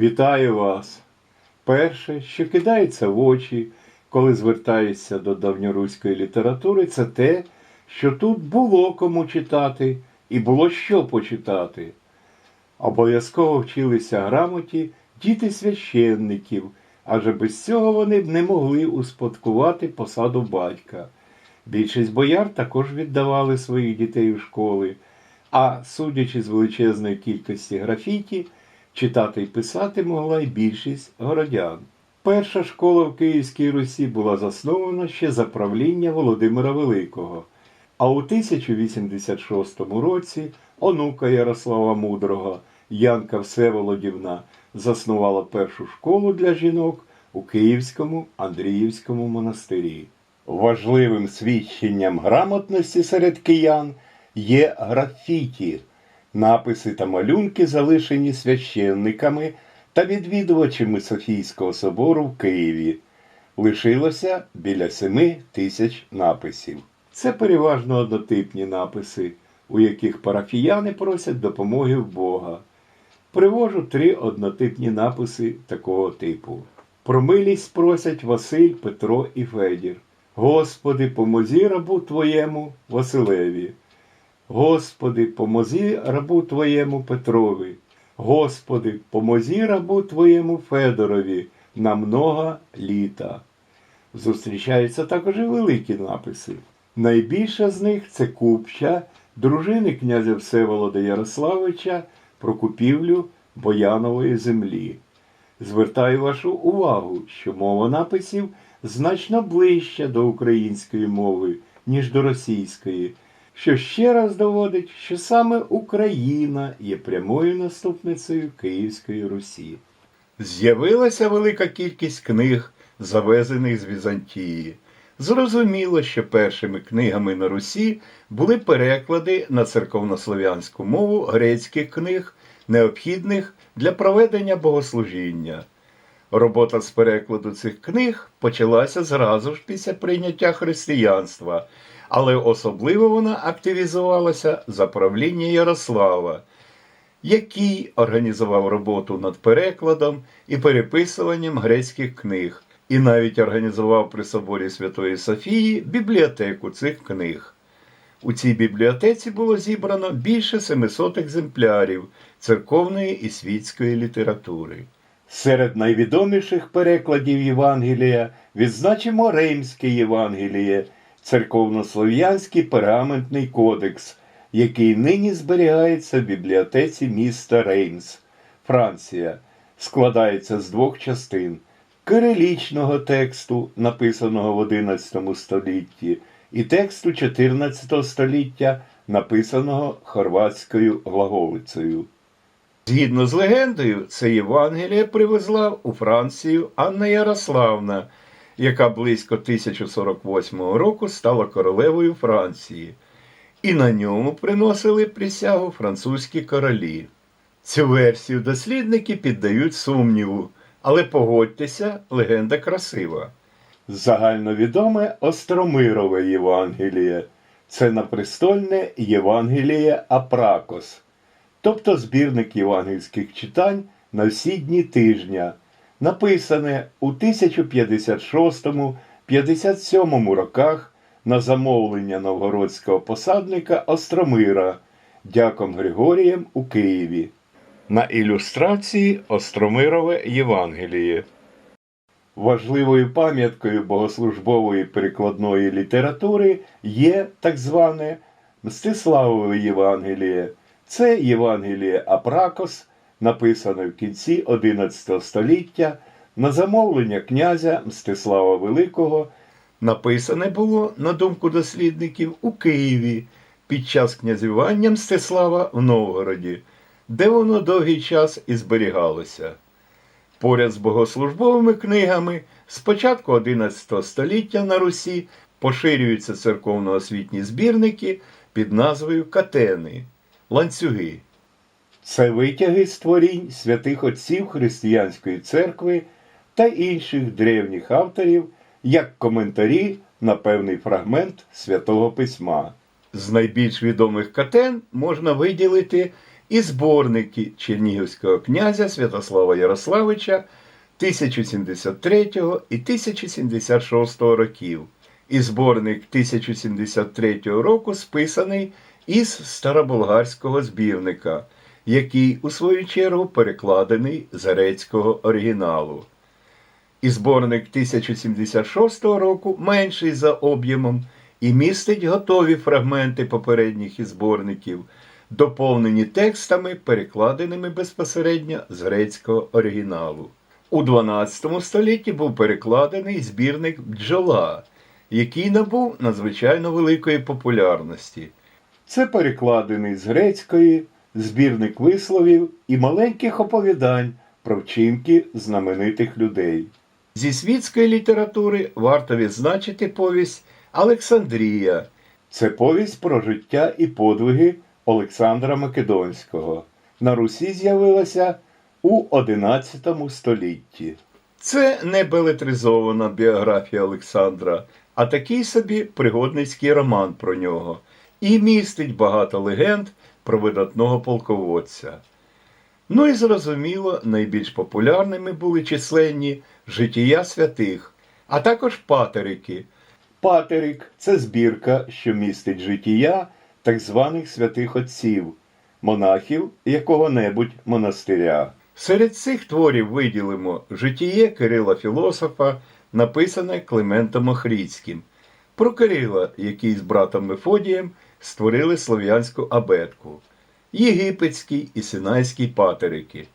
Вітаю вас! Перше, що кидається в очі, коли звертаєшся до давньоруської літератури, це те, що тут було кому читати і було що почитати. Обов'язково вчилися грамоті діти священників, адже без цього вони б не могли успадкувати посаду батька. Більшість бояр також віддавали своїх дітей у школи, а судячи з величезної кількості графіті, читати і писати могла й більшість городян. Перша школа в Київській Русі була заснована ще за правління Володимира Великого, а у 1086 році онука Ярослава Мудрого Янка Всеволодівна заснувала першу школу для жінок у Київському Андріївському монастирі. Важливим свідченням грамотності серед киян є графіті, написи та малюнки, залишені священниками та відвідувачами Софійського собору в Києві. Лишилося біля семи тисяч написів. Це переважно однотипні написи, у яких парафіяни просять допомоги в Бога. Привожу три однотипні написи такого типу. Про милість просять Василь, Петро і Федір. Господи, помозі рабу Твоєму Василеві. Господи, помозі рабу Твоєму Петрові. Господи, помозі рабу Твоєму Федорові на много літа. Зустрічаються також і великі написи. Найбільша з них це купча дружини князя Всеволода Ярославича про купівлю Боянової землі. Звертаю вашу увагу, що мова написів значно ближча до української мови, ніж до російської, що ще раз доводить, що саме Україна є прямою наступницею Київської Русі. З'явилася велика кількість книг, завезених з Візантії. Зрозуміло, що першими книгами на Русі були переклади на церковнослов'янську мову грецьких книг, необхідних для проведення богослужіння. Робота з перекладу цих книг почалася зразу ж після прийняття християнства, але особливо вона активізувалася за правління Ярослава, який організував роботу над перекладом і переписуванням грецьких книг, і навіть організував при соборі Святої Софії бібліотеку цих книг. У цій бібліотеці було зібрано більше 700 екземплярів церковної і світської літератури. Серед найвідоміших перекладів Євангелія відзначимо Римське Євангеліє, церковнослов'янський пергаментний кодекс, який нині зберігається в бібліотеці міста Реймс, Франція, складається з двох частин кирилічного тексту, написаного в XI столітті, і тексту 14 століття, написаного хорватською глаголицею. Згідно з легендою, це Євангеліє привезла у Францію Анна Ярославна, яка близько 1048 року стала королевою Франції, і на ньому приносили присягу французькі королі. Цю версію дослідники піддають сумніву, але погодьтеся, легенда красива. Загальновідоме Остромирове Євангеліє це напрестольне Євангеліє Апракос тобто збірник євангельських читань на всі дні тижня, написане у 1056-57 роках на замовлення новгородського посадника Остромира дяком Григорієм у Києві. На ілюстрації Остромирове Євангеліє. Важливою пам'яткою богослужбової перекладної літератури є так зване Мстиславове Євангеліє. Це Євангеліє Апракос, написане в кінці XI століття на замовлення князя Мстислава Великого, написане було, на думку дослідників, у Києві під час князювання Мстислава в Новгороді, де воно довгий час і зберігалося. Поряд з богослужбовими книгами з початку XI століття на Русі поширюються церковно-освітні збірники під назвою Катени ланцюги. Це витяги з творінь святих отців Християнської церкви та інших древніх авторів як коментарі на певний фрагмент святого письма. З найбільш відомих катен можна виділити і зборники Чернігівського князя Святослава Ярославича 1073 і 1076 років. І зборник 1073 року списаний із староболгарського збірника, який, у свою чергу, перекладений з грецького оригіналу. І зборник 1076 року менший за об'ємом і містить готові фрагменти попередніх із зборників, доповнені текстами, перекладеними безпосередньо з грецького оригіналу. У 12 столітті був перекладений збірник бджола, який набув надзвичайно великої популярності. Це перекладений з грецької збірник висловів і маленьких оповідань про вчинки знаменитих людей. Зі світської літератури варто відзначити повість Олександрія. Це повість про життя і подвиги Олександра Македонського. На Русі з'явилася у XI столітті. Це не белетризована біографія Олександра, а такий собі пригодницький роман про нього і містить багато легенд про видатного полководця. Ну і зрозуміло, найбільш популярними були численні життя святих, а також патерики. Патерик це збірка, що містить життя так званих святих отців, монахів якого-небудь монастиря. Серед цих творів виділимо життя Кирила Філософа, написане Климентом Охрідським, про Кирила, який з братом Мефодієм створили слов'янську абетку, єгипетський і синайський патерики.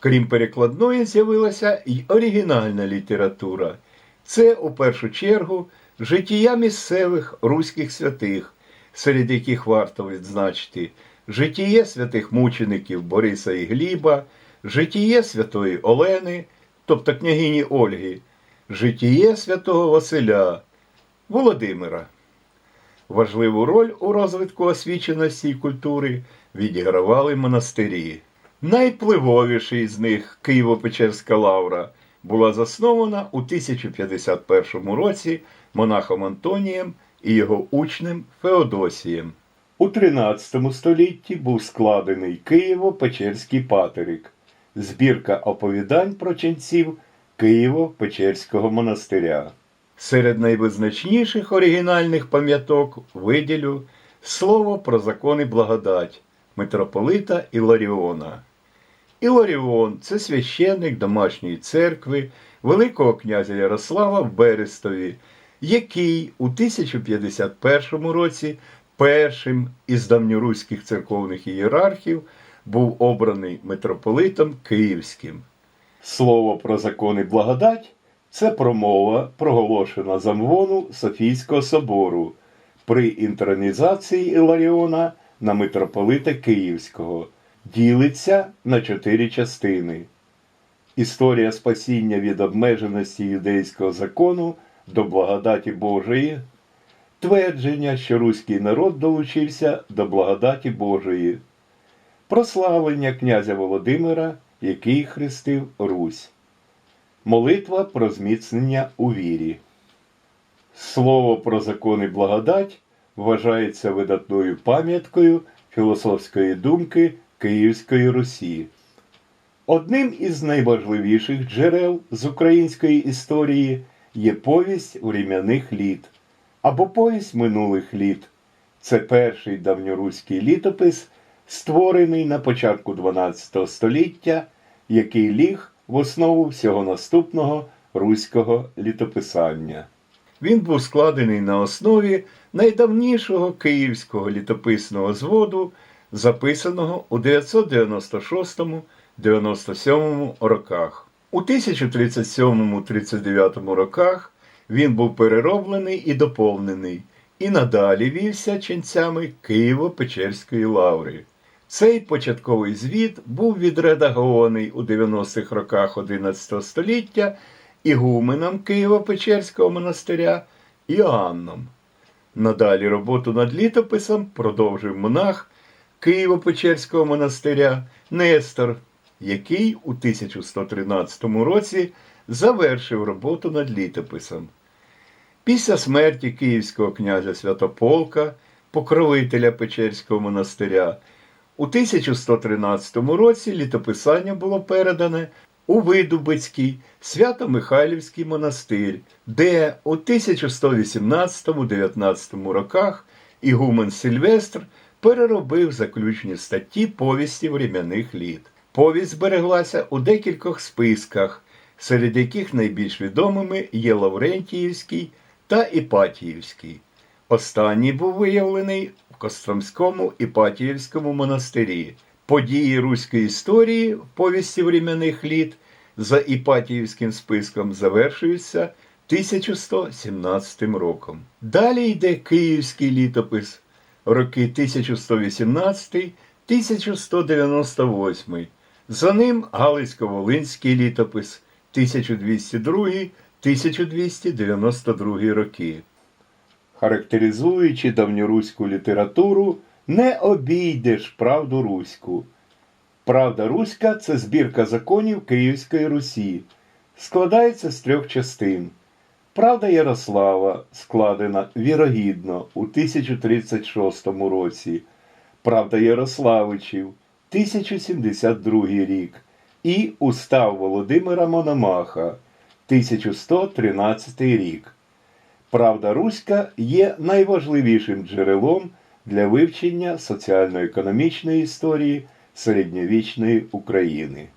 Крім перекладної, з'явилася й оригінальна література. Це, у першу чергу, життя місцевих руських святих, серед яких варто відзначити життя святих мучеників Бориса і Гліба, життя святої Олени, тобто княгині Ольги, життя святого Василя, Володимира. Важливу роль у розвитку освіченості і культури відігравали монастирі. Найпливовіший з них Києво-Печерська лавра була заснована у 1051 році монахом Антонієм і його учнем Феодосієм. У 13 столітті був складений Києво-Печерський патерик, збірка оповідань про ченців Києво-Печерського монастиря. Серед найвизначніших оригінальних пам'яток виділю слово про закони благодать митрополита Іларіона. Іларіон це священник домашньої церкви Великого князя Ярослава в Берестові, який у 1051 році першим із давньоруських церковних ієрархів був обраний митрополитом Київським. Слово про закони благодать це промова, проголошена з Софійського собору при інтронізації Іларіона на митрополита Київського. Ділиться на чотири частини. Історія спасіння від обмеженості юдейського закону до благодаті Божої, твердження, що руський народ долучився до благодаті Божої, прославлення князя Володимира, який хрестив Русь, молитва про зміцнення у вірі. Слово про закони благодать вважається видатною пам'яткою філософської думки Київської Русі. Одним із найважливіших джерел з української історії є повість врем'яних літ або повість минулих літ. Це перший давньоруський літопис, створений на початку XII століття, який ліг в основу всього наступного руського літописання. Він був складений на основі найдавнішого київського літописного зводу, записаного у 996-97 роках. У 1037-39 роках він був перероблений і доповнений, і надалі вівся ченцями Києво-Печерської лаври. Цей початковий звіт був відредагований у 90-х роках XI століття ігуменом Києво-Печерського монастиря Іоанном. Надалі роботу над літописом продовжив монах Києво-Печерського монастиря Нестор, який у 1113 році завершив роботу над літописом. Після смерті київського князя Святополка, покровителя Печерського монастиря, У 1113 році літописання було передане у Видубицький Свято-Михайлівський монастир, де у 1118-19 роках Ігумен Сильвестр переробив заключні статті повісті врем'яних літ. Повість збереглася у декількох списках, серед яких найбільш відомими є Лаврентіївський та Іпатіївський. Останній був виявлений Костромському Іпатіївському монастирі. Події руської історії в повісті врем'яних літ за Іпатіївським списком завершуються 1117 роком. Далі йде Київський літопис роки 1118-1198. За ним Галицько-Волинський літопис 1202-1292 роки. Характеризуючи давньоруську літературу, не обійдеш правду руську. Правда руська це збірка законів Київської Русі. Складається з трьох частин. Правда Ярослава складена вірогідно у 1036 році. Правда Ярославичів 1072 рік і Устав Володимира Мономаха 1113 рік. Правда Руська є найважливішим джерелом для вивчення соціально-економічної історії середньовічної України.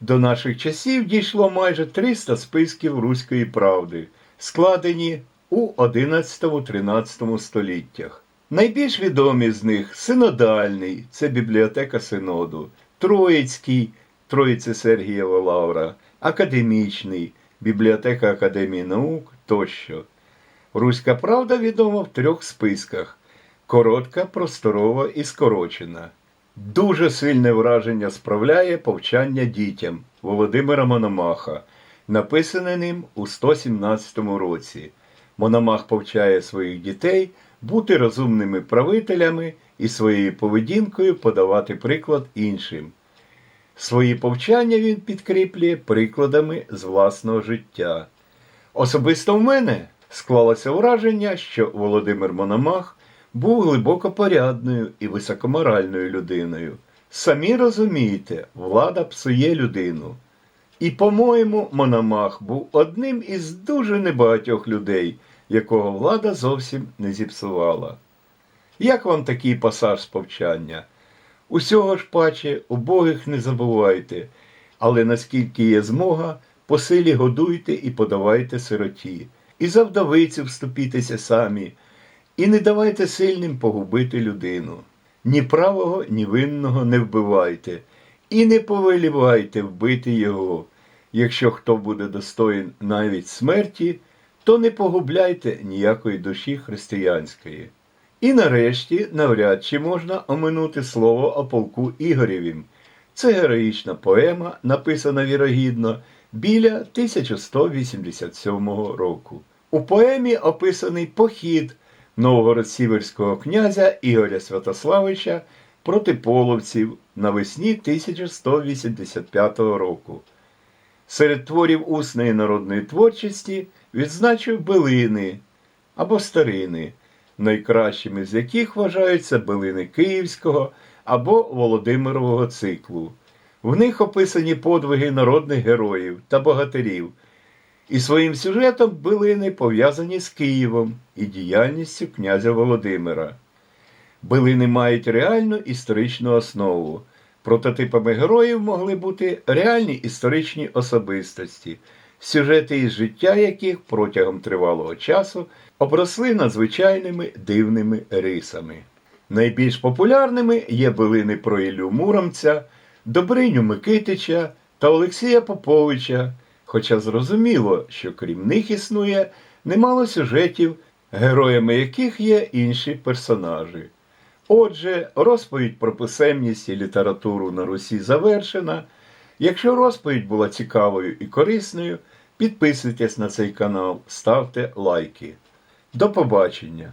До наших часів дійшло майже 300 списків руської правди, складені у 11-13 століттях. Найбільш відомі з них синодальний це бібліотека синоду, Троїцький Троїце Сергієва Лавра, академічний, бібліотека Академії наук тощо. Руська правда відома в трьох списках: коротка, просторова і скорочена. Дуже сильне враження справляє повчання дітям Володимира Мономаха, написане ним у 117 році. Мономах повчає своїх дітей бути розумними правителями і своєю поведінкою подавати приклад іншим. Свої повчання він підкріплює прикладами з власного життя. Особисто в мене склалося враження, що Володимир Мономах був глибоко порядною і високоморальною людиною. Самі розумієте, влада псує людину. І, по-моєму, Мономах був одним із дуже небагатьох людей, якого влада зовсім не зіпсувала. Як вам такий пасаж з повчання? Усього ж паче, убогих не забувайте, але наскільки є змога, по силі годуйте і подавайте сироті, і за вдовицю вступітеся самі, і не давайте сильним погубити людину. Ні правого, ні винного не вбивайте, і не повелівайте вбити його. Якщо хто буде достоїн навіть смерті, то не погубляйте ніякої душі християнської. І нарешті навряд чи можна оминути слово о полку Ігорєвім. Це героїчна поема, написана вірогідно біля 1187 року. У поемі описаний похід новгород-сіверського князя Ігоря Святославича проти половців навесні 1185 року. Серед творів усної народної творчості відзначив билини або старини, найкращими з яких вважаються билини Київського або Володимирового циклу. В них описані подвиги народних героїв та богатирів, і своїм сюжетом билини пов'язані з Києвом і діяльністю князя Володимира. Билини мають реальну історичну основу. Прототипами героїв могли бути реальні історичні особистості, сюжети із життя яких протягом тривалого часу обросли надзвичайними дивними рисами. Найбільш популярними є билини про Іллю Муромця, Добриню Микитича та Олексія Поповича, хоча зрозуміло, що крім них існує немало сюжетів, героями яких є інші персонажі. Отже, розповідь про писемність і літературу на Русі завершена. Якщо розповідь була цікавою і корисною, підписуйтесь на цей канал, ставте лайки. До побачення!